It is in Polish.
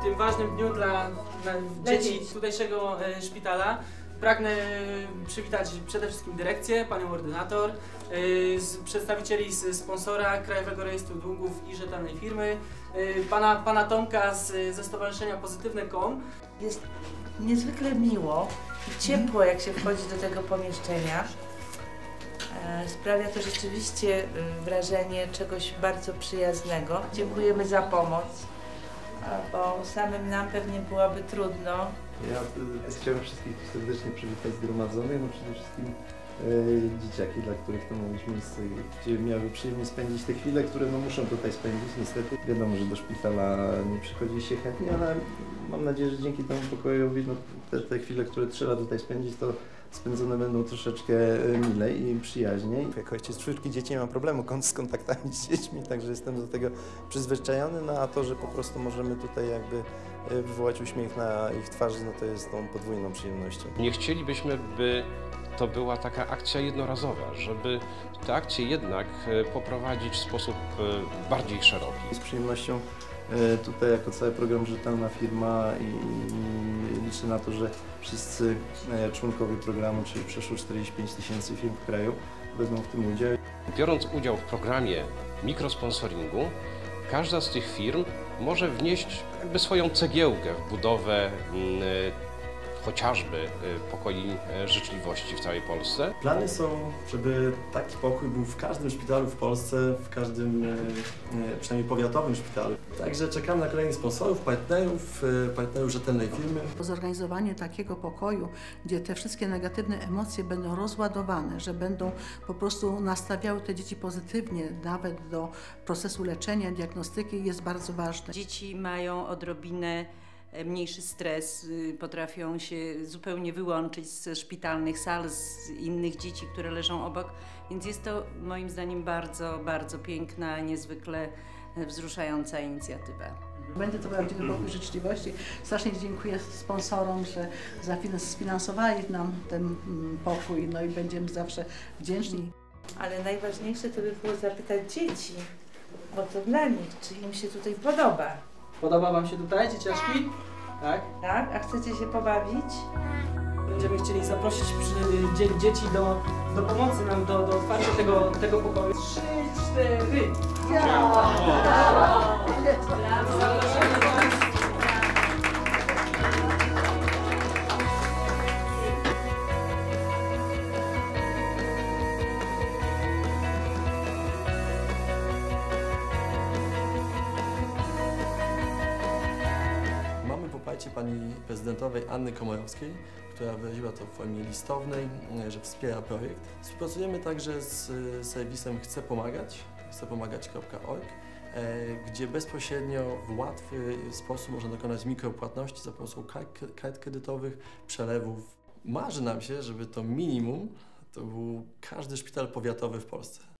w tym ważnym dniu dla, dzieci tutejszego e, szpitala pragnę przywitać przede wszystkim dyrekcję, panią ordynator, e, przedstawicieli sponsora Krajowego Rejestru Długów i rzetelnej firmy, e, pana, pana Tomka z, ze Stowarzyszenia Pozytywne.com. Jest niezwykle miło i ciepło, jak się wchodzi do tego pomieszczenia. E, Sprawia to rzeczywiście y, wrażenie czegoś bardzo przyjaznego. Dziękujemy za pomoc, bo samym nam pewnie byłoby trudno. Ja y, chciałem wszystkich serdecznie przywitać zgromadzonych, no przede wszystkim dzieciaki, dla których to ma być miejsce, gdzie miały przyjemnie spędzić te chwile, które no, muszą tutaj spędzić. Niestety wiadomo, że do szpitala nie przychodzi się chętnie, ale mam nadzieję, że dzięki temu pokojowi no, te, te chwile, które trzeba tutaj spędzić, to spędzone będą troszeczkę y, milej i przyjaźniej. Jako ojciec czwórki dzieci nie mam problemu z kontaktami z dziećmi, także jestem do tego przyzwyczajony, no a to, że po prostu możemy tutaj jakby y, wywołać uśmiech na ich twarzy, no to jest tą podwójną przyjemnością. Nie chcielibyśmy, by to była taka akcja jednorazowa, żeby tę akcję jednak e, poprowadzić w sposób e, bardziej szeroki. Z przyjemnością e, tutaj jako cały program Rzetelna Firma i, liczę na to, że wszyscy członkowie programu, czyli przeszło 45 tysięcy firm w kraju, wezmą w tym udział. Biorąc udział w programie mikrosponsoringu, każda z tych firm może wnieść jakby swoją cegiełkę w budowę mm, chociażby e, pokoi e, życzliwości w całej Polsce. Plany są, żeby taki pokój był w każdym szpitalu w Polsce, w każdym e, e, przynajmniej powiatowym szpitalu. Także czekamy na kolejnych sponsorów, partnerów, partnerów rzetelnej firmy. Zorganizowanie takiego pokoju, gdzie te wszystkie negatywne emocje będą rozładowane, że będą po prostu nastawiały te dzieci pozytywnie, nawet do procesu leczenia, diagnostyki, jest bardzo ważne. Dzieci mają odrobinę mniejszy stres, y, potrafią się zupełnie wyłączyć ze szpitalnych sal, z innych dzieci, które leżą obok, więc jest to moim zdaniem bardzo, bardzo piękna, niezwykle e, wzruszająca inicjatywa. Będzie to prawdziwy pokój życzliwości. Strasznie dziękuję sponsorom, że sfinansowali nam ten mm, pokój, no i będziemy zawsze wdzięczni. Ale najważniejsze to by było zapytać dzieci, bo to dla nich, czy im się tutaj podoba. Podoba Wam się tutaj, dzieciaczki? Tak? Tak? A chcecie się pobawić? Będziemy chcieli zaprosić przy, dzie, dzieci do, do pomocy nam, do, do otwarcia tego, tego pokoju. Trzy, cztery! Mamy pani prezydentowej Anny Komorowskiej, która wyraziła to w formie listownej, e, że wspiera projekt. Współpracujemy także z e, serwisem Chcę Pomagać, chcepomagać.org, e, gdzie bezpośrednio w łatwy sposób można dokonać mikropłatności za pomocą kart kredytowych, przelewów. Marzy nam się, żeby to minimum to był każdy szpital powiatowy w Polsce.